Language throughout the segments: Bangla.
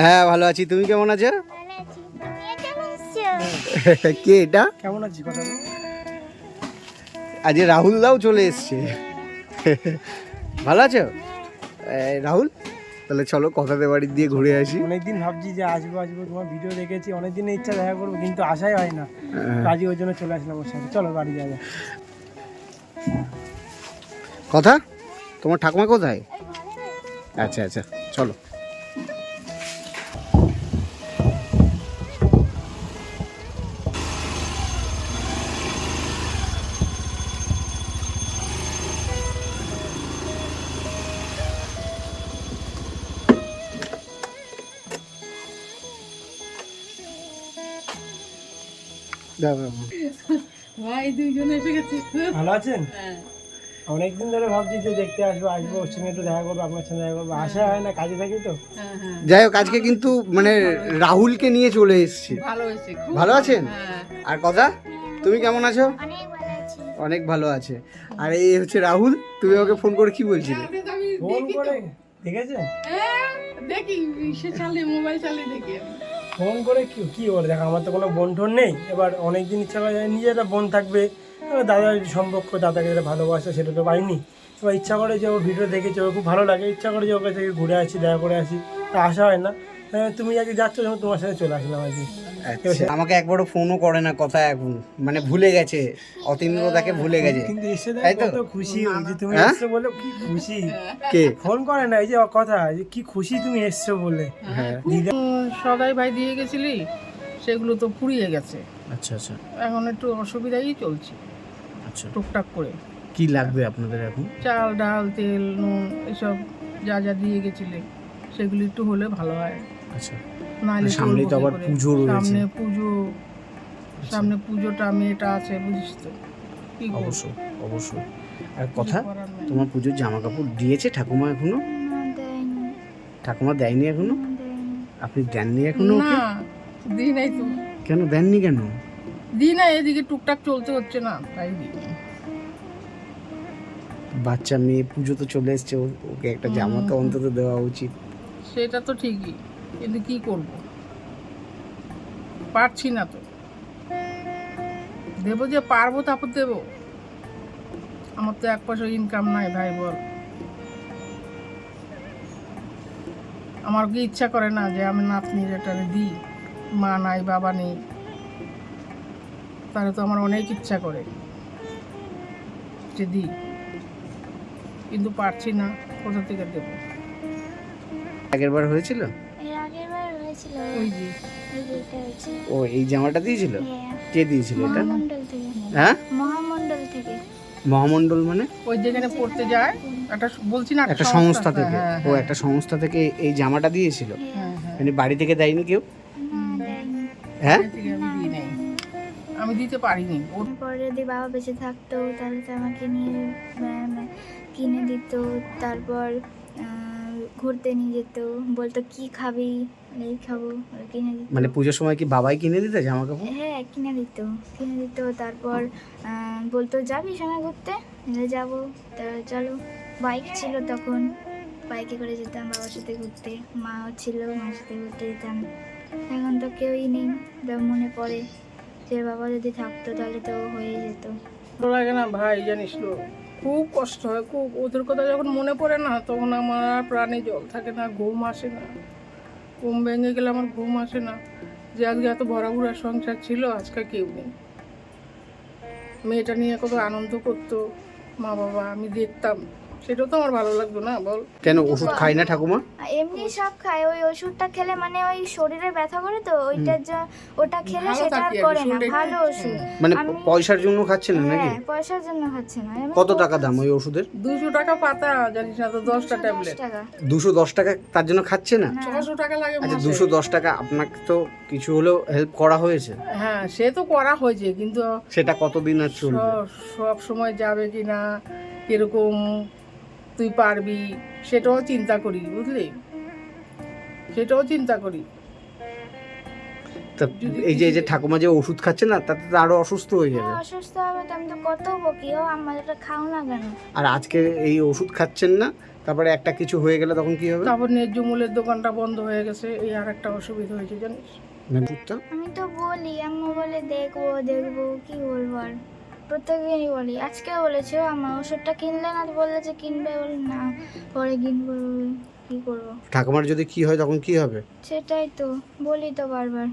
হ্যাঁ ভালো আছি। তুমি কেমন আছো? কে এটা? কেমন আছি কথা বল? আজ রাহুল দাও চলে এসছে। ভালো আছো? রাহুল তাহলে চলো কথাতে বাড়ি দিয়ে ঘুরে আসি। অনেকদিন ভাবছি যে আসব আসব। তোমার ভিডিও দেখেছি অনেকদিনের ইচ্ছা দেখা করব কিন্তু আশাই হয় না। হ্যাঁ। কাজে ওই জন্য চলে আসলাম ওর সাথে। চলো বাড়ি যাওয়া। কথা? তোমার ঠাকুমা কোথায়? আচ্ছা আচ্ছা চলো। ভাই দুইজন এসে গেছে। ভালো আছেন? অনেকদিন ধরে ভাবছি যে দেখতে আসব আসব ওর সঙ্গে একটু দেখা করব আপনার সঙ্গে দেখা করব। আশা হয় না কাজে থাকি তো। হ্যাঁ হ্যাঁ। যাই হোক আজকে কিন্তু মানে রাহুলকে নিয়ে চলে এসেছি। ভালো হয়েছে খুব ভালো আছেন? হ্যাঁ। আর কথা তুমি কেমন আছো? অনেক ভালো আছি। অনেক ভালো আছে। আর এই হচ্ছে রাহুল তুমি ওকে ফোন করে কি বলছিলে? ফোন করে দেখেছেন? হ্যাঁ, দেখি সে চালিয়ে মোবাইল চালিয়ে দেখি ফোন করে কি কি বলে? দেখো আমার তো কোনো বোন টোন নেই। এবার অনেকদিন ইচ্ছা করে যায় নিজে একটা বোন থাকবে। দাদার সম্পর্ক দাদাকে যেটা ভালোবাসা সেটা তো পাইনি। এবার ইচ্ছা করে যে ওর ভিডিও দেখেছে ওর খুব ভালো লাগে। ইচ্ছা করে যে ওকে থেকে ঘুরে আসি দেখা করে আসি তা আসা হয় না। হ্যাঁ, তুমি আজকে যাচ্ছ যখন তোমার সাথে চলে আসলাম আজকে। আচ্ছা, আমাকে একবারও ফোনও করে না কথা এখন। মানে ভুলে গেছে। অতীন্দ্র তাকে ভুলে গেছে। কিন্তু এসে তো? খুশি। হই যে তুমি হ্যাঁ? এসছো বলে কি খুশি? কে? ফোন করে না এই যে কথা যে কি খুশি তুমি এসছো বলে। হ্যাঁ। সদাই ভাই দিয়ে গেছিলি? সেগুলো তো পুড়িয়ে গেছে। আচ্ছা আচ্ছা। এখন একটু অসুবিধাই চলছে। আচ্ছা। টুকটাক করে। কি লাগবে আপনাদের এখন? চাল ডাল তেল নুন এসব যা যা দিয়ে গেছিলে সেগুলি একটু হলে ভালো হয়। আচ্ছা। নাহলে সামনেই তো আবার? পুজো রয়েছে। সামনে পুজো সামনে পুজোটা মেয়েটা আছে বুঝিস তো? অবশ্যই অবশ্যই। আর কথা। তোমার পুজোর জামা কাপড় দিয়েছে ঠাকুমা এখনও? ঠাকুমা দেয়নি এখনও? আপনি দেননি এখনও না দিই নাই তো। কেন দেননি কেন? দিই না এদিকে টুকটাক চলতে হচ্ছে না তাই দিই বাচ্চা মেয়ে পুজো তো চলে এসছে ওকে একটা জামা তো অন্তত দেওয়া উচিত। সেটা তো ঠিকই কিন্তু কি করব? পারছি না তো। দেবো যে পারব তারপর দেবো। আমার তো এক পয়সা ইনকাম নাই ভাই বল। আমার কি ইচ্ছা করে না যে আমি নাতনির এটা দিই মা নাই বাবা নেই। তাহলে তো আমার অনেক ইচ্ছা করে যে দিই কিন্তু পারছি না কোথা থেকে দেবো? আগের বার হয়েছিল? ও এই জামাটা দিয়েছিল? হ্যাঁ, কে দিয়েছিল এটা? হ্যাঁ? মহামণ্ডল থেকে। মহামণ্ডল মানে? ওই যেখানে পড়তে যায় একটা বলছি না একটা সংস্থা থেকে। হ্যাঁ, ও একটা সংস্থা থেকে এই জামাটা দিয়েছিল? হ্যাঁ। হ্যাঁ মানে বাড়ি থেকে দেয়নি কেউ? হ্যাঁ? আমি দিতে পারিনি। ওর পরে যদি বাবা বেঁচে থাকতো তাহলে তো আমাকে নিয়ে কিনে দিত তারপর ঘুরতে নিয়ে যেত বলতো কি খাবি? এই খাব কিনে দিত। মানে পুজোর সময় কি বাবাই কিনে দিতে জামা কাপড়? হ্যাঁ কিনে দিত কিনে দিত তারপর বলতো যাবি সময় ঘুরতে? বলে যাব। তা চলো বাইক ছিল তখন বাইকে করে যেতাম বাবার সাথে ঘুরতে মাও ছিল মার সাথে ঘুরতে যেতাম এখন তো কেউই নেই মনে পড়ে। যে বাবা যদি থাকতো, তাহলে তো হয়ে যেত। ভালো লাগে না ভাই, জানিস তো। খুব কষ্ট হয়, খুব ওদের কথা যখন মনে পড়ে না, তখন আমার আর প্রাণে জল থাকে না, ঘুম আসে না। ঘুম ভেঙে গেলে আমার ঘুম আসে না। যে আজকে এত ভরা ভরা সংসার ছিল, আজকে কেউ নেই। মেয়েটা নিয়ে কত আনন্দ করতো, মা বাবা, আমি দেখতাম। সেটাও তো আমার ভালো লাগতো না বল। কেন ওষুধ খাই না ঠাকুমা? এমনি সব খায় ওই ওষুধটা খেলে মানে ওই শরীরে ব্যথা করে তো ওইটার যা ওটা খেলে ভালো সেটা আর থাকি আর করে না একটু- ভালো ওষুধ। মানে আমি- পয়সার জন্য খাচ্ছেন না নাকি? হ্যাঁ পয়সার জন্য খাচ্ছে না এমনি কত টাকা দাম ওই ওষুধের? দুশো টাকা পাতা জানিস না তো দশটা দশ ট্যাবলেট টাকা। দুশো দশ টাকা তার জন্য খাচ্ছে না? না। ছশো টাকা লাগে আচ্ছা মাসে। দুশো দশ টাকা আপনাকে তো কিছু হলেও হেল্প করা হয়েছে। হ্যাঁ সে তো করা হয়েছে কিন্তু সেটা কতদিন আর চলবে? সব সব সময় যাবে কি না কীরকম তুই পারবি সেটাও চিন্তা করি বুঝলি? সেটাও চিন্তা করি তা এই যে এই যে ঠাকুমা যে ওষুধ খাচ্ছে না তাতে তো আরও অসুস্থ হয়ে যাবে। হ্যাঁ, অসুস্থ হবে তো আমি তো কত বকি ও আমার এটা খাও না কেন? আর আজকে এই ওষুধ খাচ্ছেন না তারপরে একটা কিছু হয়ে গেলে তখন কি হবে? তারপর ন্যায্য মূল্যের দোকানটা বন্ধ হয়ে গেছে এই আর একটা অসুবিধা হয়েছে জানিস? আমি তো বলি আম্মা বলে দেখব দেখব কি বলব আর। প্রত্যেকদিনই বলি। আজকে বলেছে আমার ওষুধটা কিনলে না? বললে যে কিনবে? বলি না। পরে কিনবো কি করব? ঠাকুমার যদি কি হয় তখন কি হবে? সেটাই তো বলি তো বারবার।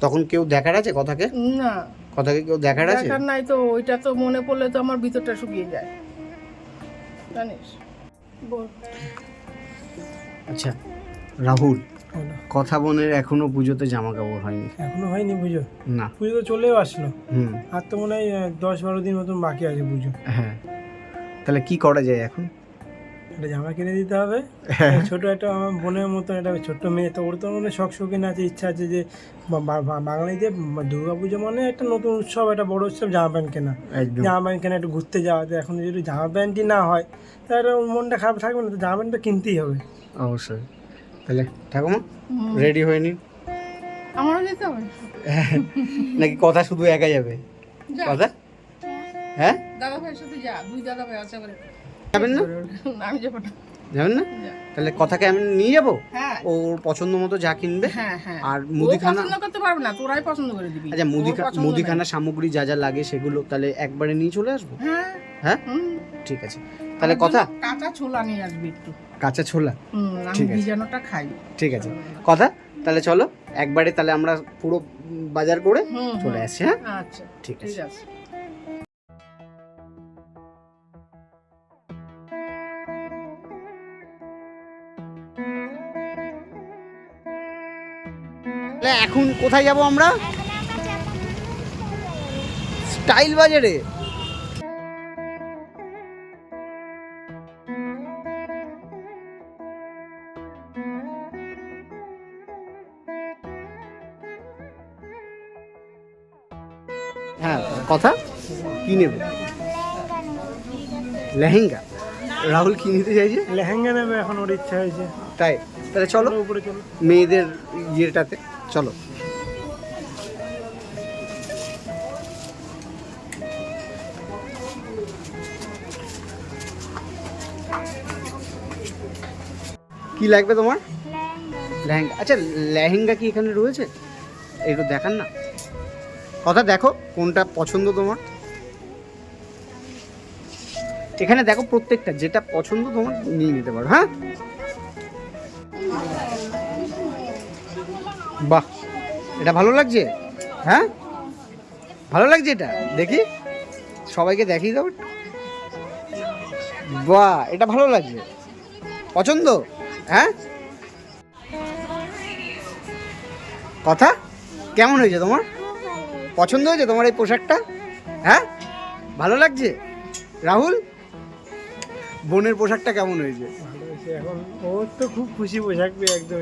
তখন কেউ দেখার আছে কথাকে? না। কথাকে কেউ দেখার আছে? দেখার নাই তো ওইটা তো মনে পড়লে তো আমার ভিতরটা শুকিয়ে যায়। জানিস? বল। আচ্ছা রাহুল হলো। কথা বোনের এখনও পুজোতে জামা কাপড় হয়নি। এখনও হয়নি পুজো? না। পুজো তো চলেও আসলো। হুম। আর তো মনে হয় দশ বারো দিন মতন বাকি আছে পুজো। হ্যাঁ। তাহলে কি করা যায় এখন? একটা জামা কিনে দিতে হবে। ছোট একটা আমার বোনের মতো একটা ছোট্ট মেয়ে তো ওর তো মনে হয় শখ শৌখিন আছে ইচ্ছা আছে যে বাঙালিদের দুর্গা পুজো মানে একটা নতুন উৎসব একটা বড় উৎসব জামা প্যান্ট কেনা। জামা প্যান্ট কেনা একটু ঘুরতে যাওয়া এখন যদি জামা প্যান্টই না হয় তাহলে ওর মনটা খারাপ থাকবে না তো জামা প্যান্টটা কিনতেই হবে। অবশ্যই। তাহলে ঠাকুমা। রেডি হয়নি? আমারও যেতে হবে। নাকি কথা শুধু একা যাবে? কথা? হ্যাঁ? দাদা ভাইয়ের সাথে যা দুই দাদা ভাই আছে আমার যাবেন না? আমি যাব না। যাবেন না? তাহলে কথাকে আমি নিয়ে যাব? হ্যাঁ। ওর পছন্দ মতো যা কিনবে? হ্যাঁ হ্যাঁ। আর মুদিখানা পছন্দ করতে পারবে না তোরাই পছন্দ করে দিবি। আচ্ছা মুদিখা ওর মুদিখানা সামগ্রী যা যা লাগে সেগুলো তাহলে একবারে নিয়ে চলে আসব? হ্যাঁ। হ্যাঁ? ঠিক আছে। তাহলে কথা? কাঁচা ছোলা নিয়ে আসবি একটু। কাঁচা ছোলা? হুম, আমি ঠিক আছে। বিজানোটা খাই। ঠিক আছে। কথা? তাহলে চলো একবারে তাহলে আমরা পুরো বাজার করে হুম, চলে। আসছি হ্যাঁ? আচ্ছা ঠিক আছে। এখন কোথায় যাব আমরা? স্টাইল বাজারে? কথা? কি নেবে? লেহেঙ্গা। রাহুল কি নিতে চাইছে? লেহেঙ্গা নেবে এখন ওর ইচ্ছা হয়েছে। তাই? তাহলে চলো উপরে চলো। মেয়েদের ইয়েটাতে। চলো। কি লাগবে তোমার? লেহেঙ্গা। আচ্ছা লেহেঙ্গা কি এখানে রয়েছে? একটু দেখান না। কথা দেখো, কোনটা পছন্দ তোমার। এখানে দেখো প্রত্যেকটা, যেটা পছন্দ তোমার নিয়ে নিতে পারো হ্যাঁ? বাহ, এটা ভালো লাগছে? হ্যাঁ? ভালো লাগছে এটা? দেখি, সবাইকে দেখিয়ে দাও। বাহ, এটা ভালো লাগছে। পছন্দ? হ্যাঁ? কথা? কেমন হয়েছে তোমার? পছন্দ হয়েছে তোমার এই পোশাকটা? হ্যাঁ? ভালো লাগছে? রাহুল? বোনের পোশাকটা কেমন হয়েছে? এখন। তো খুব খুশি পোশাক পেয়ে একদম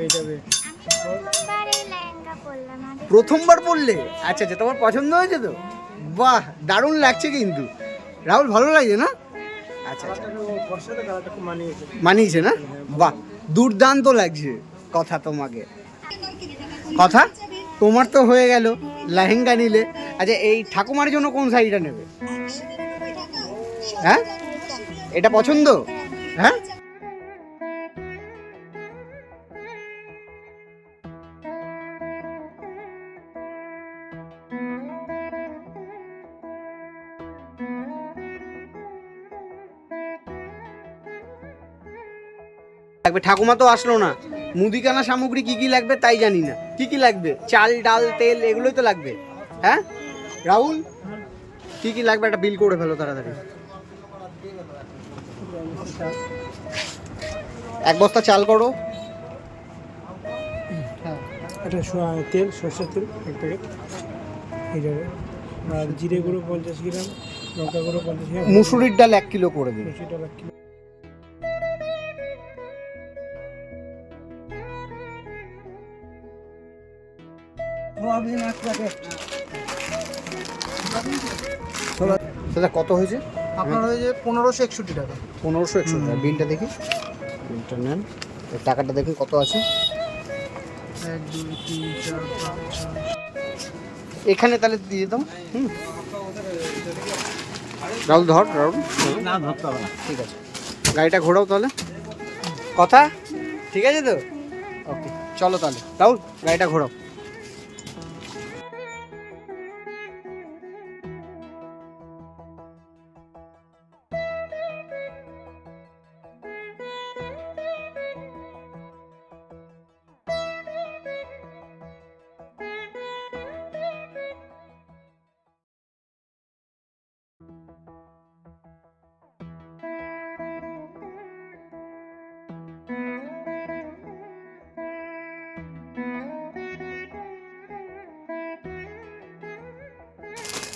প্রথমবার পড়লে আচ্ছা আচ্ছা তোমার পছন্দ হয়েছে তো? বাহ দারুণ লাগছে কিন্তু। রাহুল ভালো লাগছে না? আচ্ছা আচ্ছা। মানিয়েছে। মানিয়েছে না? বাহ দুর্দান্ত লাগছে কথা তোমাকে। কথা? তোমার তো হয়ে গেল। লেহেঙ্গা নিলে। আচ্ছা এই ঠাকুমার জন্য কোন শাড়িটা নেবে? হ্যাঁ? এটা পছন্দ? হ্যাঁ? লাগবে। ঠাকুমা তো আসলো না। মুদিখানা সামগ্রী কি কি লাগবে তাই জানি না। কি কি লাগবে? চাল ডাল তেল এগুলোই তো লাগবে। হ্যাঁ? রাহুল কি কি লাগবে? একটা বিল করে ফেলো তাড়াতাড়ি। এক বস্তা চাল করো। একটা সো- তেল সর্ষের তেল এক প্যাকেট। এই যাবে আর জিরে গুঁড়ো পঞ্চাশ গ্রাম লঙ্কা গুঁড়ো পঞ্চাশ গ্রাম। মুসুরির ডাল এক কিলো করে দিন। মুসুরিটা এক কিলো। দাদা কত হয়েছে? আপনার হয়ে। যায় পনেরোশো একষট্টি টাকা। পনেরোশো একশো টাকা। বিলটা দেখি। বিলটা নেন। টাকাটা দেখুন কত আছে। এখানে তাহলে দিয়ে দাও। হুম। রাহুল ধর রাহুল। না ধরতে হবে না। ঠিক আছে। গাড়িটা ঘোরাও তাহলে। কথা? ঠিক আছে তো? ওকে চলো তাহলে। রাহুল গাড়িটা ঘোরাও।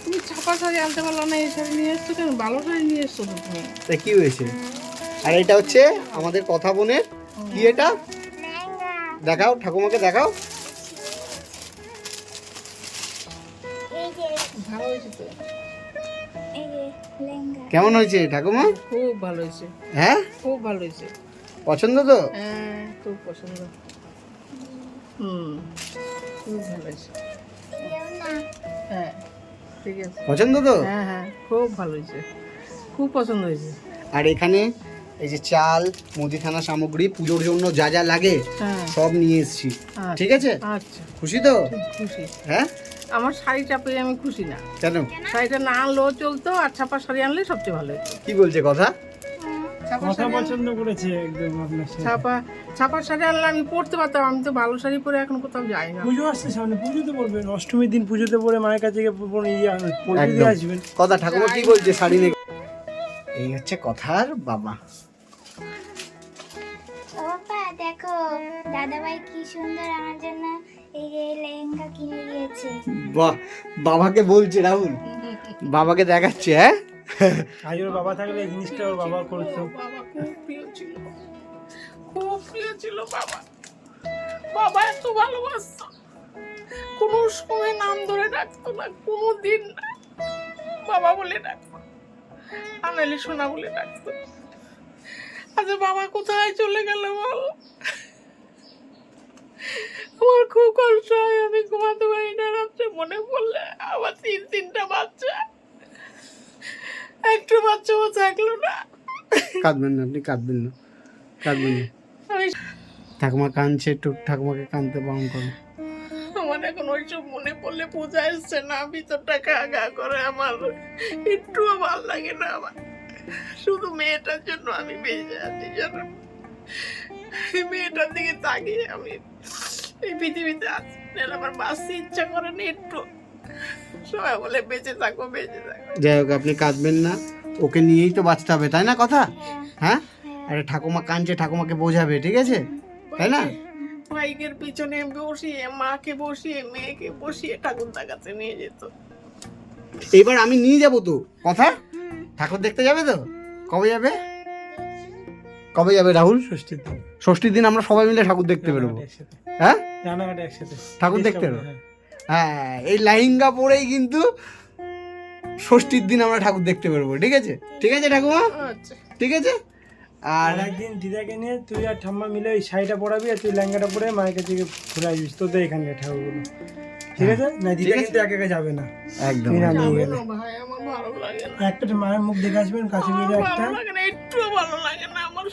তুমি ছাপা শাড়ি আনতে পারল না এই শাড়ি নিয়ে এসছো কেন? ভালো শাড়ি নিয়ে এসছো তুমি। তা কি হয়েছে? আর এটা হচ্ছে আমাদের কথা বোনের। কি এটা? দেখাও ঠাকুমাকে দেখাও। ভালো হয়েছে তো? কেমন হয়েছে ঠাকুমা? খুব ভালো হয়েছে। হ্যাঁ? খুব ভালো হয়েছে। পছন্দ তো? হ্যাঁ খুব পছন্দ। হুম খুব ভালো হয়েছে। হ্যাঁ। ঠিক আছে। পছন্দ তো? হ্যাঁ হ্যাঁ খুব ভালো হয়েছে। খুব পছন্দ হয়েছে। আর এখানে এই যে চাল মুদিখানা সামগ্রী পুজোর জন্য যা যা লাগে হ্যাঁ। সব নিয়ে এসেছি। আচ্ছা। ঠিক আছে? আচ্ছা। খুশি তো? খুশি। হ্যাঁ? আমার শাড়িটা পেয়ে আমি খুশি না। কেন? শাড়িটা না আনলেও চলতো আর ছাপা শাড়ি আনলে সবচেয়ে ভালো কি বলছে কথা? কথা পছন্দ করেছে একদম আপনার ছাপা ছাপা শাড়ি আনলে আমি পরতে পারতাম আমি তো ভালো শাড়ি পরে এখন কোথাও যাই না। পুজো আসছে সামনে পুজোতে পড়বেন অষ্টমীর দিন পুজোতে পড়ে মায়ের কাছে গিয়ে পরে ইয়ে দিয়ে আসবেন। কথা ঠাকুমা কি বলছে শাড়ি নিয়ে? এই হচ্ছে কথার বাবা। ও বাবা দেখো দাদাভাই কি সুন্দর আমার জন্য এই লেহেঙ্গা কিনে দিয়েছে। বাহ বাবাকে বলছে রাহুল। বাবাকে দেখাচ্ছে হ্যাঁ? আজ ওর বাবা থাকলে এই জিনিসটা ওর বাবা করতো। বাবা খুব প্রিয় ছিল খুব প্রিয় ছিল বাবা। বাবা এত ভালোবাসত। কোনো সময় নাম ধরে ডাকতো না, কোনো দিন না। বাবা বলে ডাকতো আনালি সোনা বলে ডাকতো আচ্ছা বাবা কোথায় চলে গেল বল? আমার খুব কষ্ট হয়, আমি ঘুমাতে পারি না, রাত্রে মনে পড়লে আমার তিন তিনটা বাচ্চা একটু বাচ্চা বাচ্চাও থাকল না। কাঁদবেন না আপনি কাঁদবেন না। কাঁদবেন না। ঠাকুমা কাঁদছে একটু ঠাকুমাকে কাঁদতে বারণ করো। আমার এখন ওইসব মনে পড়লে পূজা এসছে না ভিতরটা গা গা করে আমার। একটুও ভালো লাগে না আমার। শুধু মেয়েটার জন্য আমি বেঁচে আছি জানো। মেয়েটার দিকে তাকিয়ে আমি এই পৃথিবীতে আছি। আমার বাঁচতে ইচ্ছা করে না একটু সবাই বলে বেঁচে থাকো বেঁচে থাকো। যাই হোক আপনি কাঁদবেন না। ওকে নিয়েই তো বাঁচতে হবে তাই না কথা? হ্যাঁ? আরে ঠাকুমা কাঁদছে ঠাকুমাকে বোঝাবে ঠিক আছে? তাই না? বাইকের পিছনে বসিয়ে মাকে বসিয়ে মেয়েকে বসিয়ে ঠাকুর দেখাতে নিয়ে যেত। এবার আমি নিয়ে যাব তো। কথা? ঠাকুর দেখতে যাবে তো? কবে যাবে? কবে যাবে রাহুল? ষষ্ঠীর দিন। ষষ্ঠীর দিন আমরা সবাই মিলে ঠাকুর দেখতে বেরোবো। হ্যাঁ? ঠাকুর দেখতে বেরোবো। করব, হ্যাঁ। হ্যাঁ এই লাইঙ্গা পরেই কিন্তু ষষ্ঠীর দিন আমরা ঠাকুর দেখতে বেরোবো ঠিক আছে? ঠিক আছে ঠাকুমা? আচ্ছা। ঠিক আছে? আর একদিন দিদাকে নিয়ে তুই আর ঠাম্মা মিলে ওই শাড়িটা পরাবি আর তুই ল্যাঙ্গাটা পরে মায়ের কাছে গিয়ে ঘুরে আসবিস তোদের এখানে ঠাকুরগুলো ঠিক আছে? না দিদা আছে। কিন্তু একা একা যাবে না। একদম। না নিয়ে গেলে। না না। একটা মায়ের মুখ দেখে আসবেন কাছে একটা ভালো লাগে না একটুও ভালো লাগে না আমার।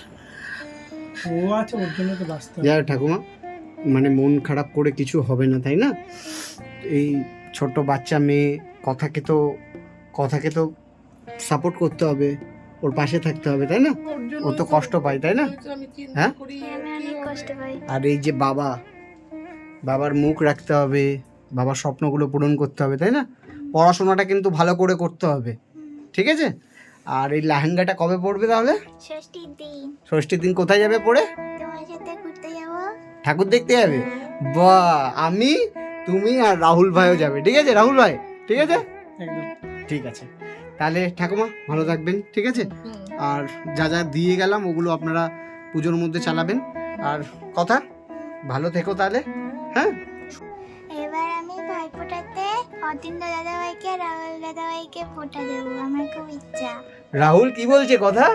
ও আছে ওর জন্য তো বাঁচতে হবে। যাই হোক ঠাকুমা মানে মন খারাপ করে কিছু হবে না তাই না? এই ছোট বাচ্চা মেয়ে কথাকে তো কথাকে তো সাপোর্ট করতে হবে ওর পাশে থাকতে হবে তাই না? ও তো কষ্ট পায় তাই না? হ্যাঁ? আর এই যে বাবা বাবার মুখ রাখতে হবে বাবার স্বপ্নগুলো পূরণ করতে হবে তাই না? পড়াশোনাটা কিন্তু ভালো করে করতে হবে ঠিক আছে? আর এই লেহেঙ্গাটা কবে পড়বে তাহলে? ষষ্ঠীর দিন। ষষ্ঠীর দিন কোথায় যাবে পড়ে? তোমার সাথে ঘুরতে যাব। ঠাকুর দেখতে যাবে? বা আমি তুমি আর রাহুল ভাইও যাবে ঠিক আছে? রাহুল ভাই ঠিক আছে? একদম। ঠিক আছে। তাহলে ঠাকুমা ভালো থাকবেন ঠিক আছে? আর যা যা দিয়ে গেলাম ওগুলো আপনারা পুজোর মধ্যে চালাবেন। আর কথা? ভালো থেকো তাহলে হ্যাঁ? এবার আমি ভাই ফোটাতে দাদাভাইকে আর রাহুল দাদাভাইকে ফোটা দেবো আমার খুব ইচ্ছা। রাহুল কি বলছে কথা?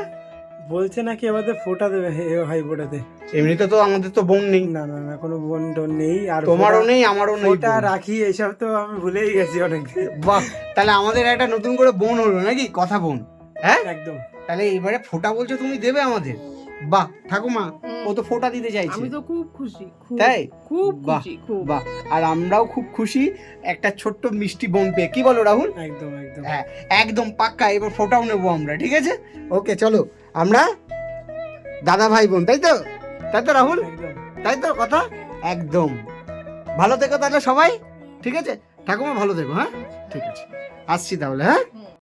বলছে নাকি এবারে ফোটা দেবে ভাই ফোটাতে। এমনিতে তো আমাদের তো বোন নেই। না না না কোনো বোন টোন নেই আর তোমারও নেই আমারও নেই ওটা রাখি এসব তো আমি ভুলেই গেছি অনেক বাহ তাহলে আমাদের একটা নতুন করে বোন হলো নাকি? কথা বোন হ্যাঁ? একদম। তাহলে এবারে ফোটা বলছো তুমি দেবে আমাদের। বাহ ঠাকুমা ও তো ফোটা দিতে চাইছে। আমি তো খুব খুশি তাই? খুব বাহ, খুশি খুব। বাহ। আর আমরাও খুব খুশি একটা ছোট্ট মিষ্টি বোন পেয়ে। কি বলো রাহুল? একদম একদম। হ্যাঁ একদম পাক্কা এবার ফোটাও নেব আমরা ঠিক আছে? ওকে চলো আমরা দাদা ভাই বোন তাই তো? তাই তো রাহুল? তাই তো কথা? একদম। ভালো থেকো তাহলে সবাই ঠিক আছে? ঠাকুমা ভালো থেকো হ্যাঁ? ঠিক আছে। আসছি তাহলে হ্যাঁ?